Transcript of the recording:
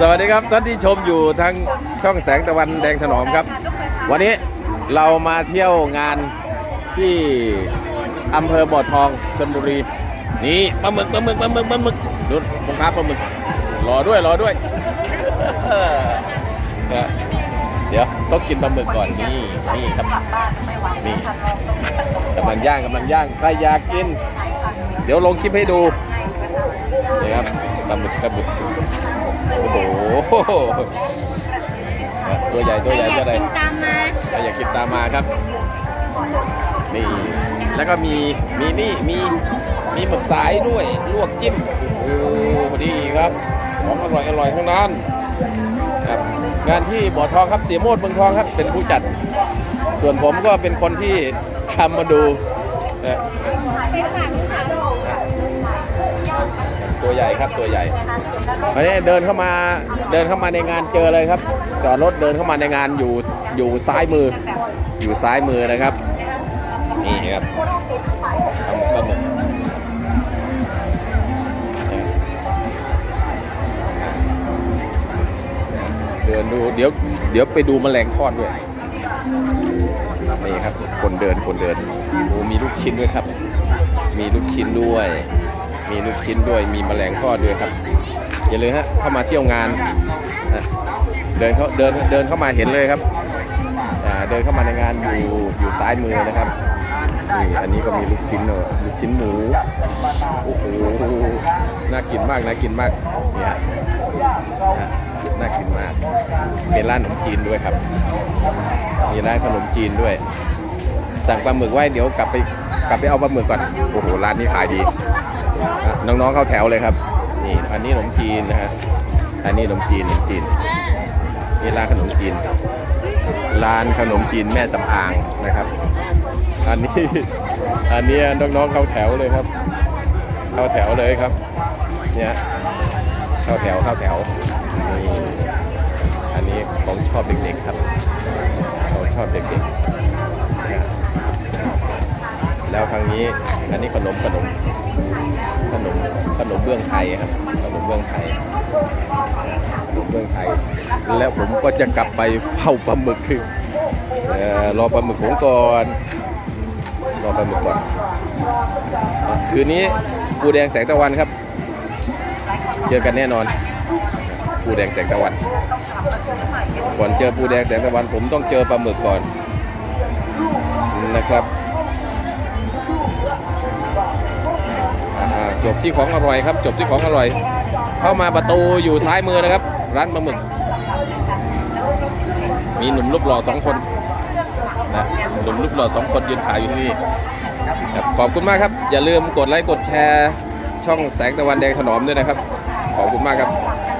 สวัสดีครับท่านที่ชมอยู่ทางช่องแสงตะวันแดงถนอมครับ วันนี้เรามาเที่ยวงานที่อำเภอบ่อทองชลบุรี นี่ปลาหมึกปลาหมึกปลาหมึกปลาหมึกดูพ่อค้าปลาหมึกรอด้วยรอด้วยเดี๋ยวต้องกินปลาหมึกก่อนนี่นี่ครับนี่กำลังย่างกำลังย่างใครอยากกิน เดี๋ยวลงคลิปให้ดูนี่ครับปลาหมึกปลาหมึก โอ้โหตัวใหญ่ตัวใหญ่ตัวใหญ่กินตามมาใครอยากกินตามมาครับนี่แล้วก็มีมีนี่มีมีหมึกสายด้วยลวกจิ้มโอ้พอดีครับของอร่อยอร่อยทั้งนั้นครับงานที่บ่อทองครับเสียโมดเมืองทองครับเป็นผู้จัด ส่วนผมก็เป็นคนที่ทำมาดูนะ เป็นฝากลู ตัวใหญ่ครับตัวใหญ่วันนี้เดินเข้ามาเดินเข้ามาในงานเจอเลยครับ จอดรถเดินเข้ามาในงานอยู่อยู่ซ้ายมือ อยู่ซ้ายมือนะครับ นี่ครับปลาหมึกเดินดูเดี๋ยวเดี๋ยวไปดูแมลงทอดด้วยนี่ครับ คนเดินคนเดินโอ้มีลูกชิ้นด้วยครับ มีลูกชิ้นด้วย มีลูกชิ้นด้วยมีแมลงทอดด้วยครับ อย่าลืมฮะเข้ามาเที่ยวงานเดินเขาเดินเดินเข้ามาเห็นเลยครับเดินเข้ามาในงานอยู่อยู่ซ้ายมือนะครับนี่อันนี้ก็มีลูกชิ้นเนอะลูกชิ้นหมูโอ้โหน่ากินมากน่ากินมากนี่ฮะน่ากินมากเป็นร้านขนมจีนด้วยครับ มีร้านขนมจีนด้วย สั่งปลาหมึกไว้เดี๋ยวกลับไปกลับไปเอาปลาหมึกก่อนโอ้โหร้านนี้ขายดี น้องๆเข้าแถวเลยครับ นี่อันนี้ขนมจีนนะฮะ อันนี้ขนมจีนขนมจีน นี่ร้านขนมจีน ร้านขนมจีนแม่สำอางนะครับ อันนี้ อันนี้น้องๆเข้าแถวเลยครับ เข้าแถวเลยครับ เนี่ย เข้าแถวเข้าแถว นี่ อันนี้ของชอบเด็กๆครับของชอบเด็กๆ แล้วทางนี้ อันนี้ขนมขนม ขนมขนมเบื้องไทยครับขนมเบื้องไทยขนมเบื้องไทย แล้วผมก็จะกลับไปเฝ้าปลาหมึกคือรอปลาหมึกผมก่อนรอปลาหมึกก่อน คืนนี้ปูแดงแสงตะวันครับเจอกันแน่นอนปูแดงแสงตะวัน ก่อนเจอปูแดงแสงตะวันผมต้องเจอปลาหมึกก่อนนะครับ จบที่ของอร่อยครับ จบที่ของอร่อย เข้ามาประตูอยู่ซ้ายมือนะครับ ร้านปลาหมึก มีหนุ่มรูปหล่อสองคนนะหนุ่มรูปหล่อสองคนยืนขายอยู่ที่นี่ขอบคุณมากครับ อย่าลืมกดไลค์กดแชร์ ช่องแสงตะวันแดงถนอมด้วยนะครับ ขอบคุณมากครับ